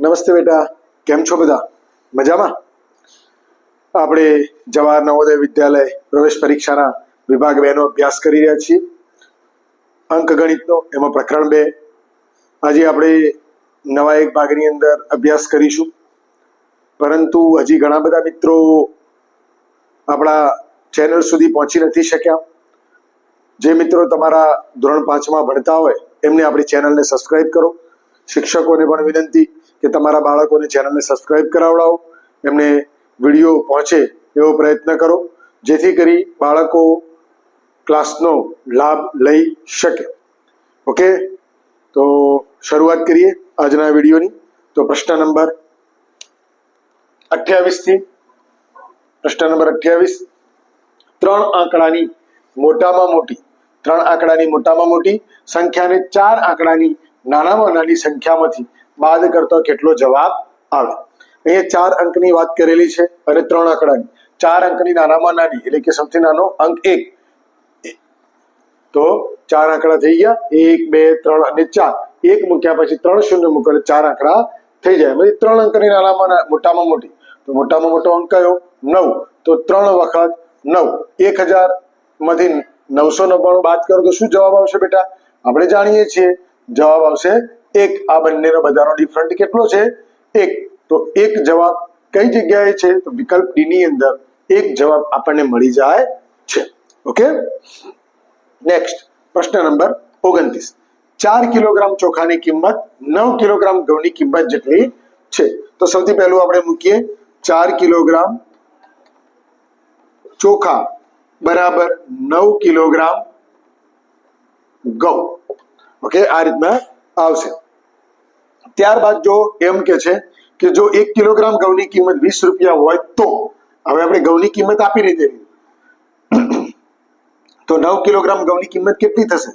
નમસ્તે બેટા, કેમ છો બધા? મજામાં? આપણે જવાહર નવોદય વિદ્યાલય પ્રવેશ પરીક્ષાના વિભાગ બેનો અભ્યાસ કરી રહ્યા છીએ. અંકગણિતનો એમાં પ્રકરણ બે. આજે આપણે નવા એક ભાગની અંદર અભ્યાસ કરીશું. પરંતુ હજી ઘણા બધા મિત્રો આપણા ચેનલ સુધી પહોંચી નથી શક્યા. જે મિત્રો તમારા ધોરણ પાંચમાં ભણતા હોય, એમને આપણી ચેનલને સબસ્ક્રાઇબ કરો. શિક્ષકોને પણ વિનંતી કે તમારા બાળકોને ચેનલને સબસ્ક્રાઇબ કરાવડાવો. એમને વીડિયો પહોંચે એવો પ્રયત્ન કરો, જેથી કરી બાળકો ક્લાસનો લાભ લઈ શકે. ઓકે તો શરૂઆત કરીએ આજના વિડીયોની. તો પ્રશ્ન નંબર અઠ્યાવીસથી, પ્રશ્ન નંબર અઠ્યાવીસ. ત્રણ આંકડાની મોટામાં મોટી, ત્રણ આંકડાની મોટામાં મોટી સંખ્યાને ચાર આંકડાની નાનામાં નાની સંખ્યામાંથી બાદ કરતો કેટલો જવાબ આવે? અહીંયા ચાર અંકની વાત કરેલી છે અને ત્રણ આંકડાની. ચાર અંકની નાનામાં નાની, એટલે કે સૌથી નાનો અંક એક. તો ચાર આંકડા થઈ ગયા. એક, બે, ત્રણ અને ચાર. એક મૂક્યા પછી ત્રણ શૂન્ય મૂકો ચાર આંકડા થઈ જાય. પછી ત્રણ અંકની નાનામાં મોટામાં મોટી. તો મોટામાં મોટો અંક કયો? નવ. તો ત્રણ વખત નવ. એક હજારમાંથી નવસો નવ્વાણું બાદ કરો તો શું જવાબ આવશે બેટા? આપણે જાણીએ છીએ. જવાબ આવશે એક આ બંનેનો બધાનો ડિફરન્ટ કેટલો છે? એક. તો એક જવાબ કઈ જગ્યાએ છે? તો વિકલ્પ ડી ની અંદર એક જવાબ આપણને મળી જાય છે. ઓકે? નેક્સ્ટ પ્રશ્ન નંબર ઓગણત્રીસ. ચાર કિલોગ્રામ ચોખાની કિંમત નવ કિલોગ્રામ ઘઉંની કિંમત જેટલી છે. તો સૌથી પહેલું આપણે મૂકીએ. ચાર કિલોગ્રામ ચોખા બરાબર નવ કિલોગ્રામ ઘઉં. ઓકે? આ રીતના આવશે. ત્યારબાદ જો એમ કે છે કે જો એક કિલોગ્રામ ઘઉંની કિંમત વીસ રૂપિયા હોય તો હવે આપણે ઘઉંની કિંમત આપી દીધેલી. તો નવ કિલોગ્રામ ઘઉંની કિંમત કેટલી થશે?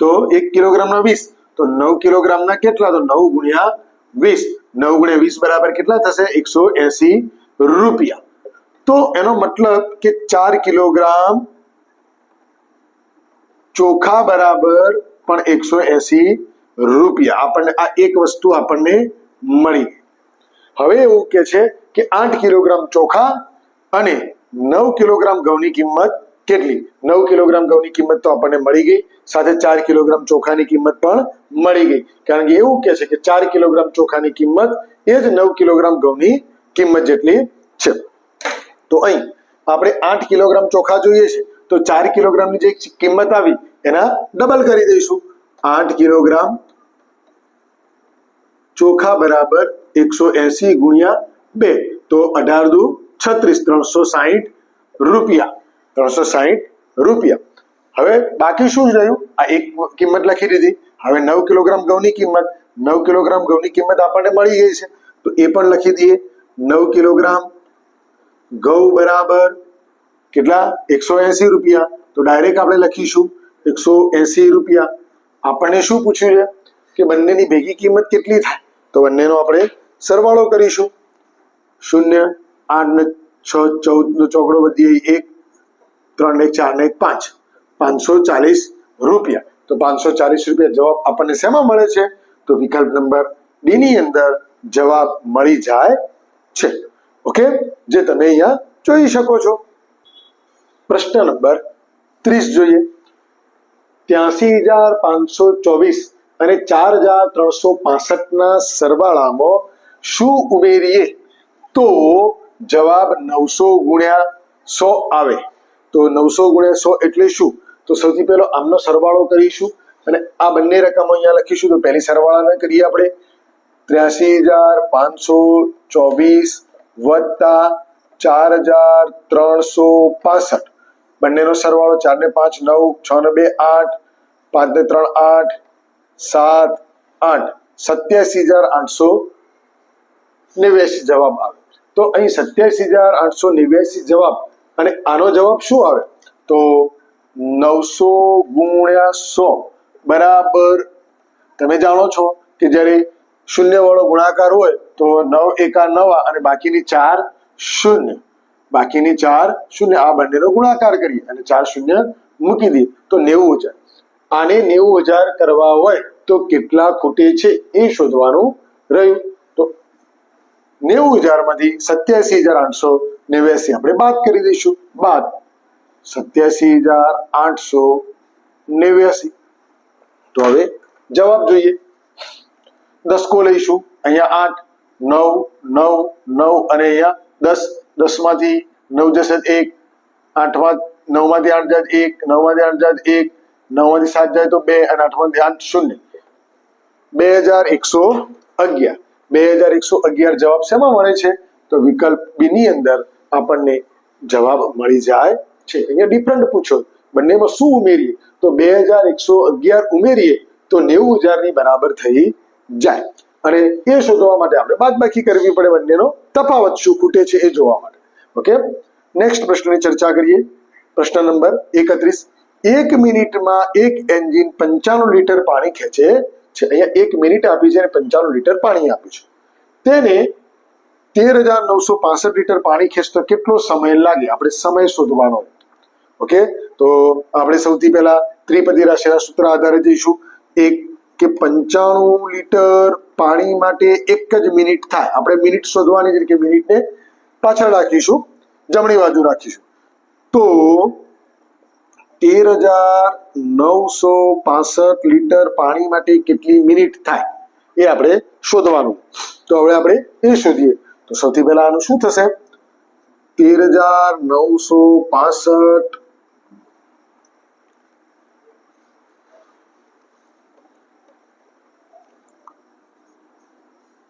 તો એક કિલોગ્રામના વીસ. તો નવ કિલોગ્રામના કેટલા? તો નવ ગુણ્યા વીસ. નવ ગુણ્યા વીસ બરાબર કેટલા થશે? એકસો એસી રૂપિયા. તો એનો મતલબ કે ચાર કિલોગ્રામ ચોખા બરાબર પણ એકસો એસી રૂપિયા આપણને આ એક વસ્તુ આપણને મળી. હવે એવું કે છે કે આઠ કિલોગ્રામ ચોખા અને નવ કિલોગ્રામ ઘઉંની કિંમત કેટલી? નવ કિલોગ્રામ ઘઉંની કિંમત તો આપણને મળી ગઈ, સાથે ચાર કિલોગ્રામ ચોખાની કિંમત પણ મળી ગઈ. કારણ કે એવું કે છે કે ચાર કિલોગ્રામ ચોખાની કિંમત એ જ નવ કિલોગ્રામ ઘઉંની કિંમત જેટલી છે. તો અહીં આપણે આઠ કિલોગ્રામ ચોખા જોઈએ છે, તો ચાર કિલોગ્રામની જે કિંમત આવી, એના ડબલ કરી દઈશું. આઠ કિલોગ્રામ ચોખા બરાબર એકસો એસી ગુણ્યા બે. તો અઢાર દુ છત્રીસ, ત્રણસો સાહીઠ રૂપિયા. ત્રણસો સાહીઠ રૂપિયા. હવે બાકી શું જ રહ્યું? આ એક કિંમત લખી દીધી. હવે નવ કિલોગ્રામ ઘઉંની કિંમત. નવ કિલોગ્રામ ઘઉંની કિંમત આપણને મળી ગઈ છે. તો એ પણ લખી દઈએ. નવ કિલોગ્રામ ઘઉં બરાબર કેટલા? એકસો એસી રૂપિયા. તો ડાયરેક્ટ આપણે લખીશું એકસો એસી રૂપિયા. આપણને શું પૂછ્યું છે? કે બંનેની ભેગી કિંમત કેટલી થાય? તો બંનેનો આપણે સરવાળો કરીશું. શૂન્ય, આઠ ને છ, ચૌદ નો ચોકડો વધીએ એક, ત્રણ ને ચાર ને પાંચ. પાંચસો ચાલીસ રૂપિયા. તો પાંચસો ચાલીસ રૂપિયા જવાબ આપણને શેમાં મળે છે? તો વિકલ્પ નંબર ડી ની અંદર જવાબ મળી જાય છે. ઓકે? જે તમે અહીંયા જોઈ શકો છો. પ્રશ્ન નંબર ત્રીસ જોઈએ. ત્યાસી હજાર પાંચસો ચોવીસ અને ચાર હજાર ત્રણસો પાસઠના સરવાળામાં શું ઉમેરીએ તો જવાબ નવસો ગુણ્યા સો આવે. તો નવસો ગુણ્યા સો એટલે શું? તો સૌથી પહેલો આમનો સરવાળો કરીશું અને આ બંને રકમો અહીંયા લખીશું. તો પહેલી સરવાળાને કરીએ આપણે. ત્ર્યાસી હજાર પાંચસો ચોવીસ વત્તા ચાર હજાર ત્રણસો પાસઠ. બંનેનો સરવાળો ચાર ને પાંચ, નવ, છ ને બે, આઠ પાંચ ને ત્રણ, આઠ સાત, આઠ, સત્યાસી હજાર આઠસો નેવ્યાસી જવાબ આવે. તો અહીં સત્યાસી હજાર આઠસો નેવ્યાસી જવાબ અને આનો જવાબ શું આવે? તો નવસો ગુણ્યા સો બરાબર. તમે જાણો છો કે જ્યારે શૂન્ય વાળો ગુણાકાર હોય તો નવ એકા નવા અને બાકીની ચાર શૂન્ય. બાકીની ચાર શૂન્ય. આ બંનેનો ગુણાકાર કરીએ અને ચાર શૂન્ય મૂકી દઈએ. તો નેવું હજાર. આને નેવું હજાર કરવા હોય તો કેટલા ખૂટે છે એ શોધવાનું રહ્યું. તો નેવું હજારમાંથી સત્યાસી હજાર આઠસો નેવ્યાસી. આપણે બાદ કરી દઈશું. બાદ. સત્યાસી હજાર આઠસો નેવ્યાસી. તો હવે જવાબ જોઈએ. દસકો લઈશું. અહીંયા આઠ, નવ નવ નવ અને અહીંયા દસ. દસમાંથી નવ જશે એક. આઠમાં નવમાંથી આઠ જાત એક. નવમાંથી આઠ જાત એક. નવમાંથી સાત જાય તો બે અને આઠમાં ધ્યાન આઠ શૂન્ય. બે હજાર એકસો અગિયાર. બે હજાર એકસો અગિયાર જવાબ શેમાં મળે છે? તો વિકલ્પ બી ની અંદર આપણને જવાબ મળી જાય છે. અહીંયા ડિફરન્ટ પૂછો. બંનેમાં શું ઉમેરીએ? તો બે હજાર એકસો અગિયાર ઉમેરીએ તો નેવું હજારની બરાબર થઈ જાય. અને એ શોધવા માટે આપણે બાદબાકી કરવી પડે બંનેનો. તફાવત શું ખૂટે છે એ જોવા માટે. ઓકે? નેક્સ્ટ પ્રશ્નની ચર્ચા કરીએ. પ્રશ્ન નંબર એકત્રીસ. એક મિનિટમાં એક એન્જિન પંચાણું લીટર પાણી ખેંચે છે. અહીંયા એક મિનિટ આપી છે અને પંચાણું લીટર પાણી આપ્યું છે. તેને તેર હજાર નવસો પાસઠ લીટર પાણી ખેંચતો કેટલો સમય લાગે? આપણે સમય શોધવાનો. ઓકે? તો આપણે સૌથી પહેલા ત્રિપદી રાશિના સૂત્ર આધારે જઈશું. એક કે પંચાણું લીટર પાણી માટે એક જ મિનિટ થાય. આપણે મિનિટ શોધવાની છે કે મિનિટને પાછળ રાખીશું. જમણી બાજુ રાખીશું. તો તેર હજાર નવસો પાસઠ લીટર પાણી માટે કેટલી મિનિટ થાય? એ આપણે શોધવાનું. તો હવે આપણે એ શોધીએ. તો સૌથી પહેલા આનું શું થશે? તેર હજાર નવસો પાસઠ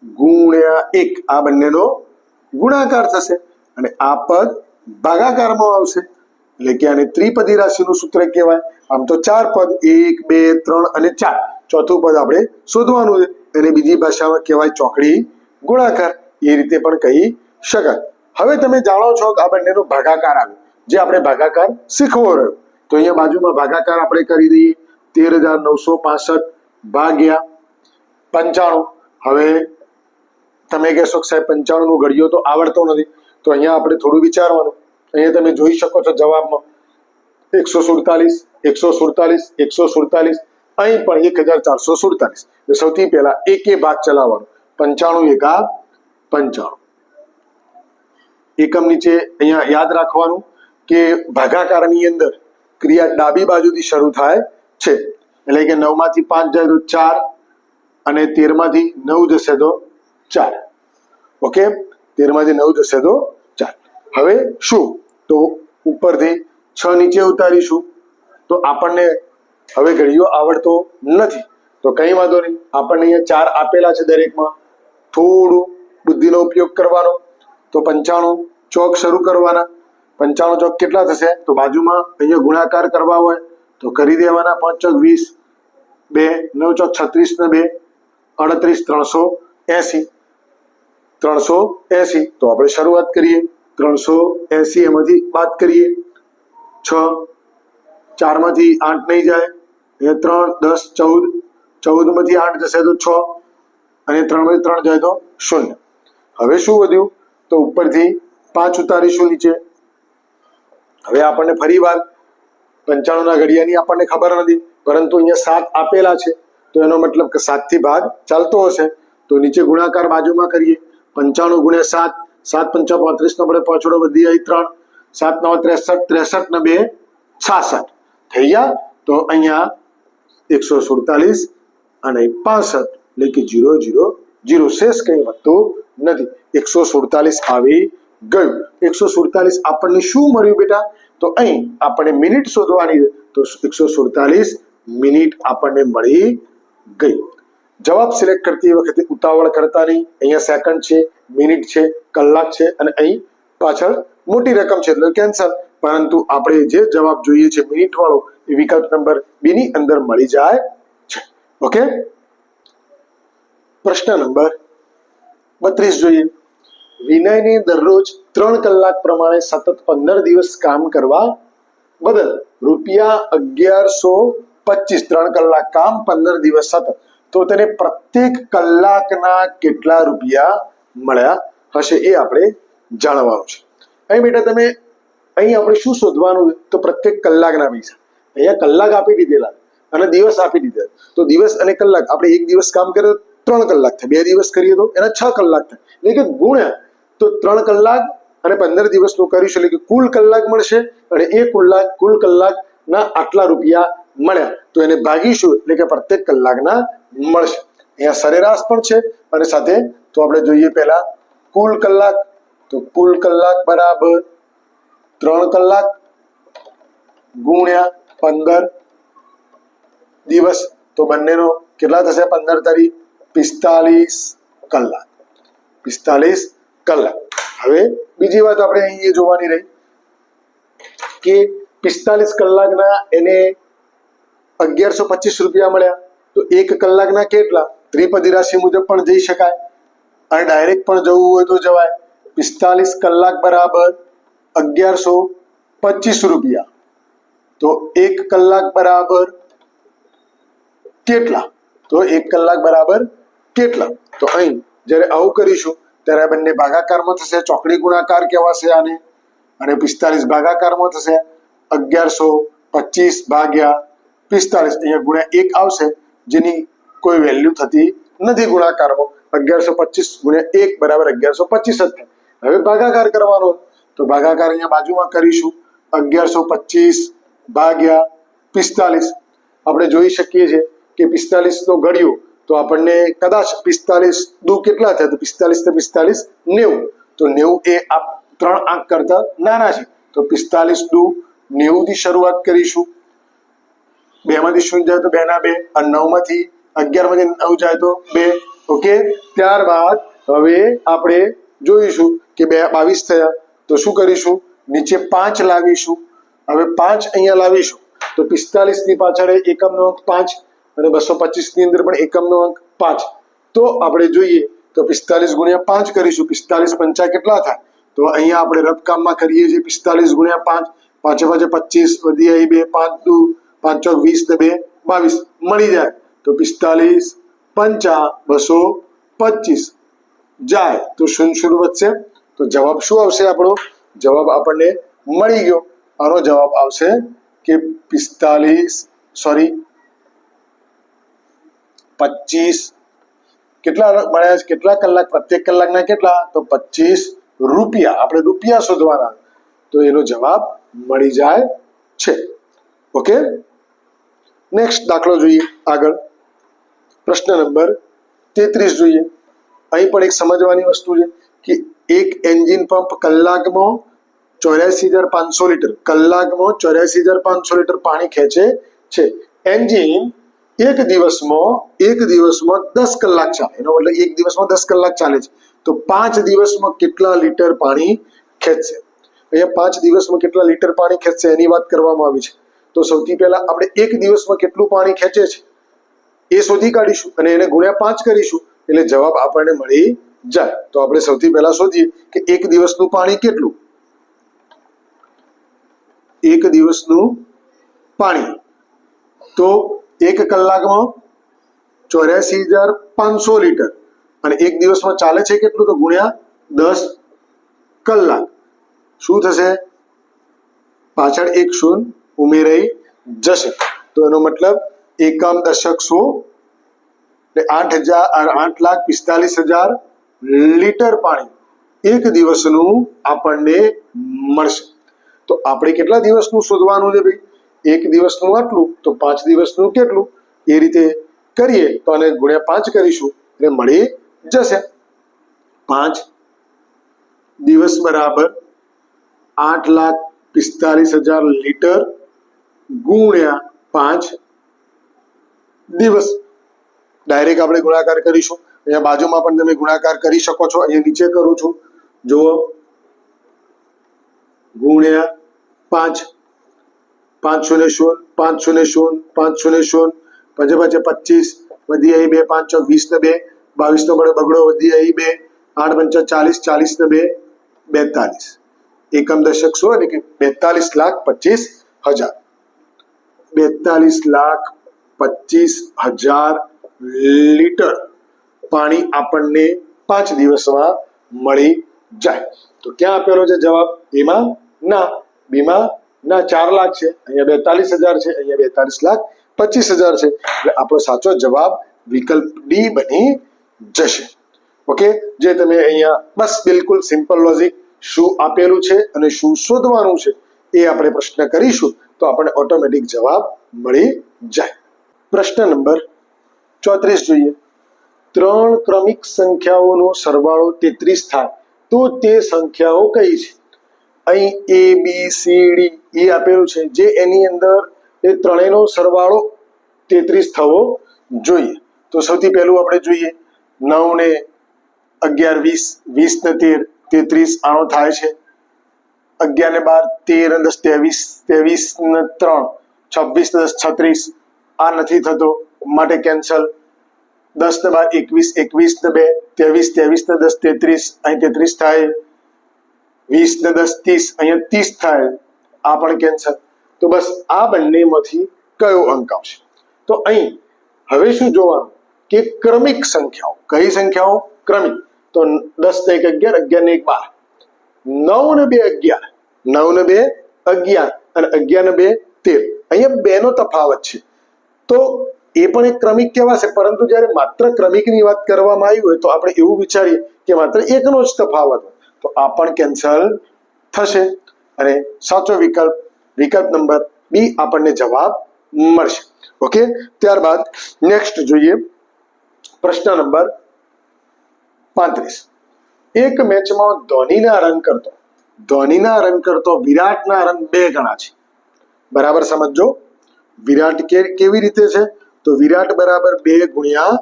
ગુણ્યા એક. આ બંનેનો ગુણાકાર થશે અને આ પદ ભાગાકારમાં આવશે. એટલે કે આને ત્રિપદી રાશિનું સૂત્ર કહેવાય. આમ તો ચાર પદ, એક, બે, ત્રણ અને ચાર. ચોથું પદ આપણે શોધવાનું છે. એને બીજી ભાષામાં કહેવાય ચોકડી ગોળાકાર એ રીતે પણ કહી શકાય. હવે તમે જાણો છો કે આ બંનેનો ભાગાકાર આવ્યો જે આપણે ભાગાકાર શીખવો રહ્યો. તો અહીંયા બાજુમાં ભાગાકાર આપણે કરી દઈએ. તેર હજાર નવસો પાસઠ ભાગ્યા પંચાણું. હવે તમે કહેશો કે સાહેબ પંચાણું નું ઘડિયો તો આવડતો નથી. તો અહીંયા આપણે થોડું વિચારવાનું. અહીંયા તમે જોઈ શકો છો જવાબમાં એકસો સુડતાલીસ એકસો સુડતાલીસ એકસો સુડતાલીસ, અહીં પણ એક હજાર ચારસો સુડતાલીસ. સૌથી પહેલા એકે ભાગ ચલાવવાનો. પંચાણું એકા પંચાણું. એકમ નીચે અહીંયા યાદ રાખવાનું કે ભાગાકારની અંદર ક્રિયા ડાબી બાજુથી શરૂ થાય છે. એટલે કે નવમાંથી પાંચ જાય તો ચાર અને તેરમાંથી નવ જશે તો ચાર. ઓકે? તેરમાંથી નવ જશે તો હવે શું? તો ઉપરથી છ નીચે ઉતારીશું. તો આપણને હવે ઘડીઓ આવડતો નથી. તો કંઈ વાંધો નહીં. આપણને અહીંયા ચાર આપેલા છે દરેકમાં. થોડું બુદ્ધિનો ઉપયોગ કરવાનો. તો પંચાણું ચોક શરૂ કરવાના. પંચાણું ચોક કેટલા થશે? તો બાજુમાં અહીંયા ગુણાકાર કરવા હોય તો કરી દેવાના પાંચ ચોક વીસ, બે, નવ ચોક છત્રીસ ને બે, અડત્રીસ, ત્રણસો એસી. ત્રણસો એસી. તો આપણે શરૂઆત કરીએ. ત્રણસો એસી એમાંથી બાદ કરીએ. છ, ચારમાંથી આઠ નહીં જાય. એ ત્રણ, દસ, ચૌદ. ચૌદમાંથી આઠ જશે તો છ. અને ત્રણમાંથી ત્રણ જાય તો શૂન્ય. હવે શું વધ્યું? તો ઉપરથી પાંચ ઉતારીશું નીચે. હવે આપણને ફરી વાર પંચાણુંના ઘડિયાની આપણને ખબર નથી. પરંતુ અહીંયા સાત આપેલા છે. તો એનો મતલબ કે સાતથી ભાગ ચાલતો હશે. તો નીચે ગુણાકાર બાજુમાં કરીએ. પંચાણું ગુણ્યા સાત સાત પંચા પાંત્રીસ નો બળે પાછળ વધી આવી ત્રણ, સાત નવ ત્રેસઠ ત્રેસઠ ને બે, છાસઠ. થઈ ગયા? તો અહીંયા એકસો સુડતાલીસ અને પાસઠ એટલે કે જીરો જીરો જીરો શેષ કંઈ વધતું નથી. એકસો સુડતાલીસ આવી ગયું. એકસો સુડતાલીસ આપણને શું મળ્યું બેટા? તો અહીં આપણે મિનિટ શોધવાની તો એકસો સુડતાલીસ મિનિટ આપણને મળી ગઈ. જવાબ સિલેક્ટ કરતી વખતે ઉતાવળ કરતા નહીં અહીંયા સેકન્ડ છે મિનિટ છે કલાક છે અને અહીં પાછળ મોટી રકમ છે એટલે કેન્સલ પરંતુ આપણે જે જવાબ જોઈએ છે મિનિટ વાળો એ વિકલ્પ નંબર બી ની અંદર મળી જાય છે. ઓકે પ્રશ્ન નંબર બત્રીસ જોઈએ. વિનયને દરરોજ ત્રણ કલાક પ્રમાણે સતત પંદર દિવસ કામ કરવા બદલ રૂપિયા અગિયારસો પચીસ, ત્રણ કલાક કામ પંદર દિવસ સતત. તો તેને પ્રત્યેક કલાકના કેટલા રૂપિયા મળ્યા હશે એ આપણે જાણવાનું છે. અહીં બેટા તમે અહીં આપણે શું શોધવાનું? તો પ્રત્યેક કલાકના પૈસા. અહીંયા કલાક આપી દીધેલા અને દિવસ આપી દીધા. તો દિવસ અને કલાક, આપણે એક દિવસ કામ કરે ત્રણ કલાક થાય. બે દિવસ કરીએ તો એના છ કલાક થાય. એટલે કે ગુણ્યા તો ત્રણ કલાક અને પંદર દિવસનું કરીશું એટલે કે કુલ કલાક મળશે અને એ કુલ કુલ કલાકના આટલા રૂપિયા મળ્યા તો એને ભાગીશું એટલે કે પ્રત્યેક કલાકના મળશે. અહીંયા સરેરાશ પણ છે, અને સાથે તો આપણે જોઈએ પહેલા કુલ કલાક, તો કુલ કલાક બરાબર ત્રણ કલાક ગુણ્યા પંદર દિવસ, તો બંનેનો કેટલા થશે? પંદર તારીખ પિસ્તાલીસ કલાક. પિસ્તાલીસ કલાક. હવે બીજી વાત આપણે અહીં જોવાની રહી કે પિસ્તાલીસ કલાકના એને અગિયારસો પચીસ રૂપિયા મળ્યા. તો એક કલાકના કેટલા? ત્રિપદી રાશિ મુજબ પણ જઈ શકાય. અને ડાયરેક્ટ પણ જવું હોય તો જવાય. પિસ્તાલીસ કલાક બરાબર અગિયારસો પચીસ રૂપિયા. તો એક કલાક બરાબર કેટલા? તો એક કલાક બરાબર કેટલા? તો અહીં જ્યારે આવું કરીશું, ત્યારે આ બંને ભાગાકારમાં થશે. ચોકડી ગુણાકાર કહેવાશે આને. અને પિસ્તાલીસ ભાગાકારમાં થશે અગિયારસો પચીસ ભાગ્યા પિસ્તાલીસ અહીંયા ગુણ્યા એક આવશે, જેની કોઈ વેલ્યુ થતી નથી ગુણાકારમાં. અગિયારસો પચીસ ગુણ્યા એક બરાબર અગિયારસો પચીસ જ થાય. હવે ભાગાકાર કરવાનો, તો ભાગાકાર અહીંયા બાજુમાં કરીશું. અગિયારસો પચીસ ભાગ્યા પિસ્તાલીસ આપણે જોઈ શકીએ છીએ કે પિસ્તાલીસ નો ઘડ્યો, તો આપણને કદાચ પિસ્તાલીસ દુ કેટલા થાય? તો પિસ્તાલીસ તો પિસ્તાલીસ નેવું. તો નેવું એ આ ત્રણ આંક કરતા નાના છે. તો પિસ્તાલીસ દુ નેવું થી શરૂઆત કરીશું. બે માંથી શૂન્ય જાય તો બે ના બે અને નવમાંથી અગિયારમાંથી નવ જાય તો બે. ઓકે? ત્યારબાદ હવે આપણે જોઈશું કે બે બાવીસ થયા. તો શું કરીશું? નીચે પાંચ લાવીશું. હવે પાંચ અહીંયા લાવીશું. તો પિસ્તાલીસની પાછળ એકમનો અંક પાંચ અને બસો પચીસની અંદર પણ એકમનો અંક પાંચ. તો આપણે જોઈએ તો પિસ્તાલીસ ગુણ્યા પાંચ કરીશું. પિસ્તાલીસ પંચા કેટલા થાય? તો અહીંયા આપણે રબકામમાં કરીએ છીએ પિસ્તાલીસ ગુણ્યા પાંચ. પાંચે પાંચે પચીસ. વધી આવી બે, પાંચ દુ. પાંચ ચોક વીસ ને બે બાવીસ મળી જાય તો પિસ્તાલીસ પંચા બસો પચીસ. જાય તો શૂન્ય શૂન્ય વધશે? તો જવાબ શું આવશે આપણો? જવાબ આપણને મળી ગયો. આનો જવાબ આવશે કે પિસ્તાલીસ સોરી પચીસ. કેટલા મળ્યા છે? કેટલા કલાક? પ્રત્યેક કલાકના કેટલા? તો પચીસ રૂપિયા. આપણે રૂપિયા શોધવાના. તો એનો જવાબ મળી જાય છે. ઓકે? નેક્સ્ટ દાખલો જોઈએ આગળ. પ્રશ્ન નંબર તેત્રીસ જોઈએ. અહીં પણ એક સમજવાની વસ્તુ છે કે એક એન્જિન પંપ કલાકમાં ચોર્યાસી હજાર પાંચસો લીટર, કલાકમાં ચોર્યાસી હજાર પાંચસો લીટર પાણી ખેંચે છે. એન્જિન એક દિવસમાં એક દિવસમાં દસ કલાક ચાલે. એનો મતલબ એક દિવસમાં દસ કલાક ચાલે છે. તો પાંચ દિવસમાં કેટલા લીટર પાણી ખેંચશે? અહીંયા પાંચ દિવસમાં કેટલા લીટર પાણી ખેંચશે એની વાત કરવામાં આવી છે. તો સૌથી પહેલા આપણે એક દિવસમાં કેટલું પાણી ખેંચે છે? એ શોધી કાઢીશું અને એને ગુણ્યા પાંચ કરીશું, એટલે જવાબ આપણને મળી જાય. તો આપણે સૌથી પહેલા શોધીએ કે એક દિવસનું પાણી કેટલું? એક દિવસનું પાણી. તો એક કલાકમાં ચોર્યાસી હજાર પાંચસો લીટર. અને એક દિવસમાં ચાલે છે કેટલું? તો ગુણ્યા દસ કલાક. શું થશે? પાછળ એક શૂન્ય ઉમેરાઈ જશે. તો એનો મતલબ એકમ દશક સો આઠ હજાર આઠ લાખ પિસ્તાલીસ હજાર લીટર પાણી એક દિવસનું આપણને મળશે. તો આપણે કેટલા દિવસનું શોધવાનું છે ભાઈ? એક દિવસનું આટલું, તો પાંચ દિવસનું કેટલું? એ રીતે કરીએ તો આને ગુણ્યા પાંચ કરીશું એટલે મળી જશે. પાંચ દિવસ બરાબર આઠ લાખ પિસ્તાલીસ હજાર લીટર ગુણ્યા પાંચ દિવસ. ડાયરેક્ટ આપણે ગુણાકાર કરીશું. અહીંયા બાજુમાં પણ તમે ગુણાકાર કરી શકો છો. અહીંયા નીચે કરું છું. જુઓ. ગુણ્યા પાંચ. પાંચ શૂન્ય શૂન્ય, પાંચ શૂન્ય શૂન્ય, પાંચ શૂન્ય શૂન્ય. પચે પચે પચીસ, વધી આવી બે, પાંચ ચોક વીસ ને બે. બાવીસ નો બળે બગડો, વધી આવી બે. આઠ પંચા ચાલીસ ચાલીસ ને બે, બેતાલીસ. એકમ દશક સો એટલે કે બેતાલીસ લાખ પચીસ હજાર. બેતાલીસ લાખ પચીસ હજાર લીટર પાણી આપણને પાંચ દિવસમાં મળી જાય. તો ક્યાં આપેલો છે જવાબ? એમાં ના, બીમાં ના, ચાર લાખ છે. અહીંયા બેતાલીસ હજાર છે, અહીંયા બેતાલીસ લાખ પચીસ હજાર છે. એટલે આપણો સાચો જવાબ વિકલ્પ ડી બની જશે. ઓકે જે તમે અહીંયા બસ બિલકુલ સિમ્પલ લોજિક શું આપેલું છે અને શું શોધવાનું છે એ આપણે પ્રશ્ન કરીશું. તો આપણને ઓટોમેટિક જવાબ મળી જાય. પ્રશ્ન નંબર ચોત્રીસ જોઈએ. ત્રણ ક્રમિક સંખ્યાઓનો સરવાળો તેત્રીસ થાય, તો તે સંખ્યાઓ કઈ છે? અહીં એ બી સી ડી એ આપેલું છે, જે એની અંદર એ ત્રણેયનો સરવાળો તેત્રીસ થવો જોઈએ. તો સૌથી પહેલું આપણે જોઈએ નવ ને અગિયાર, વીસ વીસ ને તેર, તેત્રીસ આનો થાય છે. અગિયાર ને બાર, તેર દસ, ત્રેવીસ ત્રેવીસ ને ત્રણ, છવ્વીસ દસ, છત્રીસ. આ નથી થતો. માટે કેન્સલ દસ ને બાર, એકવીસ એકવીસ ને બે, ત્રેવીસ ત્રેવીસ ને દસ, તેત્રીસ, અહીં તેત્રીસ થાય. વીસ ને દસ, ત્રીસ, અહીંયા ત્રીસ થાય. આ પણ કેન્સલ તો બસ આ બંનેમાંથી કયો અંક આવશે? તો અહીં હવે શું જોવાનું? કે ક્રમિક સંખ્યાઓ. કઈ સંખ્યાઓ? ક્રમિક. તો દસ ને એક અગિયાર અગિયાર ને એક બાર. નવ ને બે અગિયાર. નવ ને બે અગિયાર અને અગિયાર ને બે તેર. અહીંયા બે નો તફાવત છે. તો એ પણ એક ક્રમિક કહેવાશે, પરંતુ જ્યારે માત્ર ક્રમિકની વાત કરવામાં આવી હોય તો આપણે એવું વિચારીએ કે માત્ર એકનો જ તફાવત તો આ પણ કેન્સલ થશે અને સાચો વિકલ્પ વિકલ્પ નંબર બી આપણને જવાબ મળશે. ઓકે? ત્યારબાદ નેક્સ્ટ જોઈએ. પ્રશ્ન નંબર પાંત્રીસ. એક મેચમાં ધોનીના રન કરતો. ધોનીના રન કરતો, વિરાટના રન બે ગણા છે. બરાબર સમજો વિરાટ કેવી રીતે છે? તો વિરાટ બરાબર બે ગુણ્યા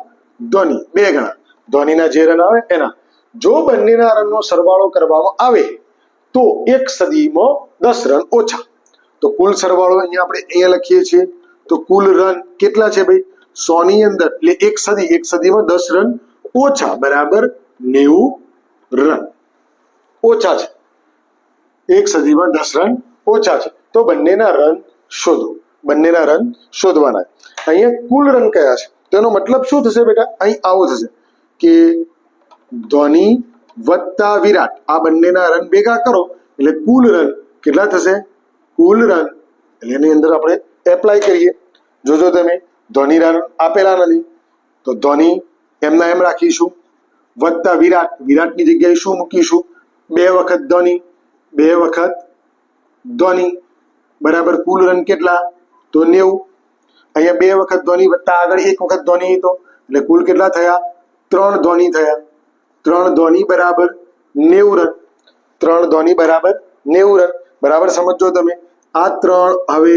ધોની, બે ગણા. ધોનીના જે રન આવે એના. જો બંનેના રનનો સરવાળો કરવામાં આવે, તો એક સદીમાં દસ રન ઓછા. તો કુલ સરવાળો અહીંયા આપણે અહીંયા લખીએ છીએ. તો કુલ રન કેટલા છે ભાઈ? સો ની અંદર, એટલે એક સદી, એક સદીમાં દસ રન ઓછા. બરાબર નેવું રન ઓછા છે. એક સદીમાં દસ રન ઓછા છે. તો બંનેના રન શોધો. બંનેના રન શોધવાના અહીંયા કુલ રન કયા છે? તેનો મતલબ શું થશે બેટા? અહીં આવો થશે કે ધોની વત્તા વિરાટ. આ બંનેના રન ભેગા કરો. એટલે કુલ રન કેટલા થશે? કુલ રન એટલે એની અંદર આપણે એપ્લાય કરીએ. જોજો તમે. ધોની રન આપેલા નથી. તો ધોની એમના એમ રાખીશું. વત્તા વિરાટ. વિરાટની જગ્યાએ શું મૂકીશું? બે વખત ધોની, બે વખત ધોની. બરાબર, કુલ રન કેટલા? તો નેવું. અહીંયા બે વખત ધોની વત્તા આગળ એક વખત ધોની તો એટલે કુલ કેટલા થયા? ત્રણ ધોની થયા. ત્રણ ધોની બરાબર નેવું રન. ત્રણ ધોની બરાબર નેવું રન. બરાબર સમજો તમે. આ ત્રણ હવે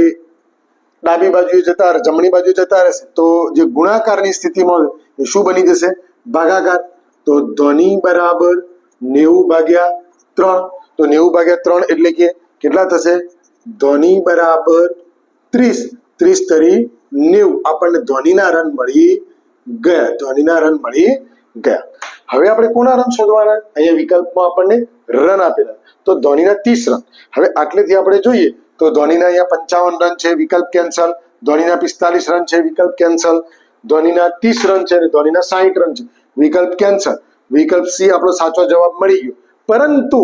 ડાબી બાજુએ જતા જમણી બાજુ જતા રહેશે. તો જે ગુણાકારની સ્થિતિમાં એ શું બની જશે? ભાગાકાર. તો ધોની બરાબર નેવું ભાગ્યા ત્રણ તો નેવું ભાગ્યા ત્રણ એટલે કે કેટલા થશે? ધોની બરાબર ત્રીસ. ત્રીસ તરી નેવું. આપણને ધોનીના રન મળી ગયા. ધોનીના રન મળી ગયા. હવે આપણે કોના રન શોધવાના? અહીંયા વિકલ્પમાં આપણને રન આપેલા. તો ધોનીના ત્રીસ રન હવે આટલેથી આપણે જોઈએ તો ધોનીના અહીંયા પંચાવન રન છે, વિકલ્પ કેન્સલ. ધોનીના પિસ્તાલીસ રન છે, વિકલ્પ કેન્સલ. ધોનીના ત્રીસ રન છે અને ધોનીના સાહીઠ રન છે. વિકલ્પ કેન્સલ. વિકલ્પ સી આપણો સાચો જવાબ મળી ગયો. પરંતુ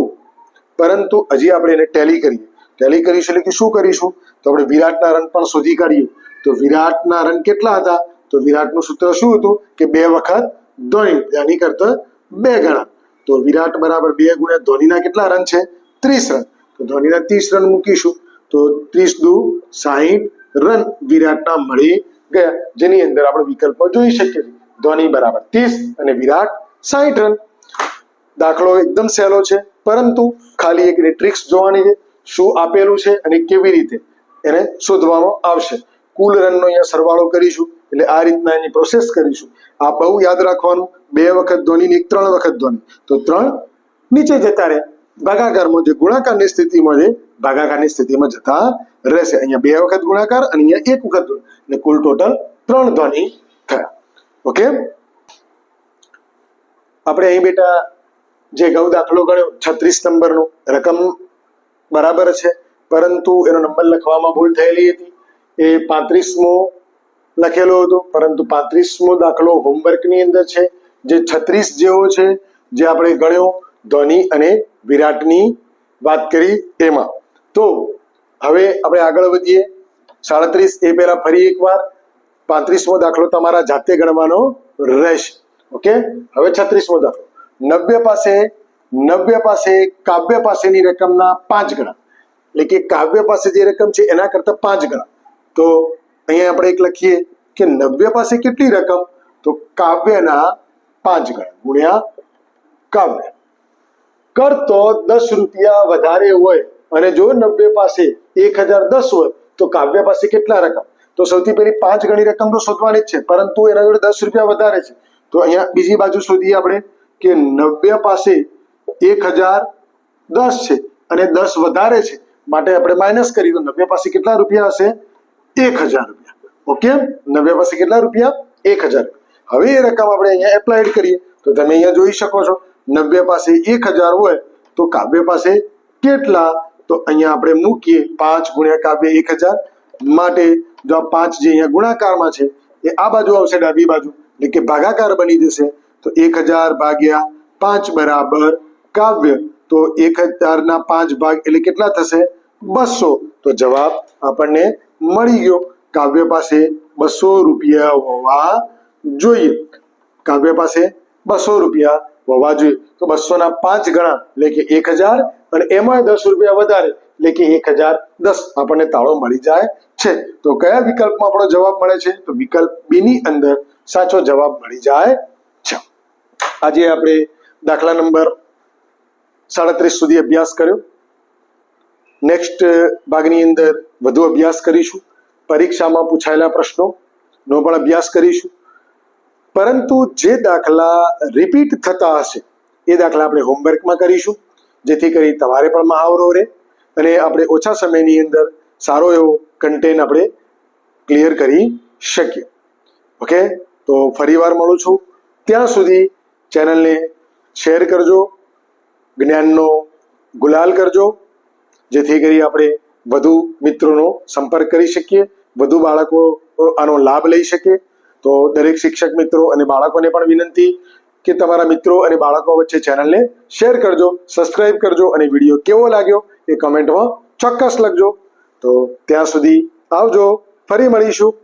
પરંતુ હજી આપણે એને ટેલી કરીએ. ટેલી કરીશું એટલે કે શું કરીશું? તો આપણે વિરાટના રન પણ શોધી કાઢીએ. તો વિરાટના રન કેટલા હતા? તો વિરાટનું સૂત્ર શું હતું? કે બે વખત ધોની. એની કરતા બે ગણા. તો વિરાટ બરાબર બે ગુણ્યા ધોનીના કેટલા રન છે? ત્રીસ રન તો ધોનીના ત્રીસ રન મૂકીશું. તો ત્રીસ દુ સાહીઠ રન વિરાટના મળી ગયા. જેની અંદર આપણે વિકલ્પો જોઈ શકીએ છીએ. ધોની બરાબર ત્રીસ અને વિરાટ સાહીઠ રન. દાખલો એકદમ સહેલો છે, પરંતુ ખાલી એક ટ્રિક્સ જોવાની છે, શું આપેલું છે અને કેવી રીતે એને શોધવામાં આવશે. કુલ રનનો અહીંયા સરવાળો કરીશું, એટલે આ રીતના એની પ્રોસેસ કરીશું. આ બહુ યાદ રાખવાનું, બે વખત ધોની ને ત્રણ વખત ધોની તો ત્રણ નીચે જતા રહે. ભાગાકારમાં જે ગુણાકારની સ્થિતિમાં જે ભાગાકારની સ્થિતિમાં જતા રહેશે. અહીંયા બે વખત ગુણાકાર અને અહીંયા એક વખત એટલે કુલ ટોટલ ત્રણ થયા ઓકે? આપણે અહીં બેટા જે ગૌ દાખલો ગણ્યો, છત્રીસ નંબરનો, રકમ બરાબર છે, પરંતુ એનો નંબર લખવામાં ભૂલ થયેલી હતી. એ પાંત્રીસમો લખેલો હતો, પરંતુ પાંત્રીસમો દાખલો હોમવર્કની અંદર છે. જે છત્રીસ જેવો છે, જે આપણે ગણ્યો, ધોની અને વિરાટની વાત કરી એમાં. તો હવે આપણે આગળ વધીએ. સાડત્રીસ એ પહેલા ફરી એકવાર. પાંત્રીસમો દાખલો તમારા જાતે ગણવાનો રહેશે. ઓકે? હવે છત્રીસમો દાખલો. નવ્ય પાસે નવ્ય પાસે, કાવ્ય પાસેની રકમના પાંચ ગણા. એટલે કે કાવ્ય પાસે જે રકમ છે એના કરતા પાંચ ગણા. તો અહીંયા આપણે એક લખીએ કે નવ્ય પાસે કેટલી રકમ? તો કાવ્યના પાંચ ગણા. ગુણ્યા કાવ્ય. કરતો દસ રૂપિયા વધારે હોય અને જો નવ્ય પાસે એક હજાર દસ હોય, તો કાવ્ય પાસે કેટલા રકમ? તો સૌથી પહેલી પાંચ ગણી રકમ તો શોધવાની જ છે, પરંતુ એના જોડે દસ રૂપિયા વધારે છે. તો અહીંયા બીજી બાજુ શોધીએ આપણે કે નવ્ય પાસે એક હજાર દસ છે અને દસ વધારે છે, માટે આપણે માઇનસ કરી, તો નવ્ય પાસે કેટલા રૂપિયા હશે? એક હજાર રૂપિયા. ઓકે? નવ્ય પાસે કેટલા રૂપિયા? એક હજાર. હવે એ રકમ આપણે અહીંયા એપ્લાઇડ કરીએ. તો તમે અહીંયા જોઈ શકો છો, નવ્ય પાસે એક હજાર હોય તો કાવ્ય પાસે કેટલા? તો અહીંયા આપણે મૂકીએ, પાંચ ગુણ્યા કાવ્ય એક હજાર. માટે જો પાંચ જે અહીંયા ગુણાકારમાં છે, એ આ બાજુ આવશે ડાબી બાજુ, એટલે કે ભાગાકાર બની જશે, તો એક ભાગ્યા પાંચ બરાબર કાવ્ય. તો એક હજારના પાંચ ભાગ એટલે કેટલા થશે? બસો. તો જવાબ આપણને મળી ગયો. કાવ્ય પાસે બસો રૂપિયા હોવા જોઈએ. કાવ્ય પાસે બસો રૂપિયા હોવા જોઈએ. તો બસો ના પાંચ ગણા, એટલે કે એક હજાર, અને એમાં દસ રૂપિયા વધારે, એટલે કે એક હજાર દસ. આપણને તાળો મળી જાય છે. તો કયા વિકલ્પમાં આપણો જવાબ મળે છે? તો વિકલ્પ બી ની અંદર સાચો જવાબ મળી જાય છે. આજે આપણે દાખલા નંબર સાડત્રીસ સુધી અભ્યાસ કર્યો. નેક્સ્ટ ભાગની અંદર વધુ અભ્યાસ કરીશું. પરીક્ષામાં પૂછાયેલા પ્રશ્નોનો પણ અભ્યાસ કરીશું. પરંતુ જે દાખલા રિપીટ થતા હશે, એ દાખલા આપણે હોમવર્કમાં કરીશું. જેથી કરી તમારે પણ મહાવરો રહે અને આપણે ઓછા સમયની અંદર સારો એવો કન્ટેન્ટ આપણે ક્લિયર કરી શકીએ. ઓકે તો ફરીવાર મળું છું. ત્યાં સુધી ચેનલને શેર કરજો, જ્ઞાનનો ગુલાલ કરજો, જેથી કરી આપણે વધુ મિત્રોનો સંપર્ક કરી શકીએ, વધુ બાળકો આનો લાભ લઈ શકે તો દરેક શિક્ષક મિત્રો અને બાળકોને પણ વિનંતી કે તમારા મિત્રો અને બાળકો વચ્ચે ચેનલને શેર કરજો સબસ્ક્રાઇબ કરજો અને વીડિયો કેવો લાગ્યો એ કમેન્ટમાં ચોક્કસ લખજો. તો ત્યાં સુધી આવજો. ફરી મળીશું.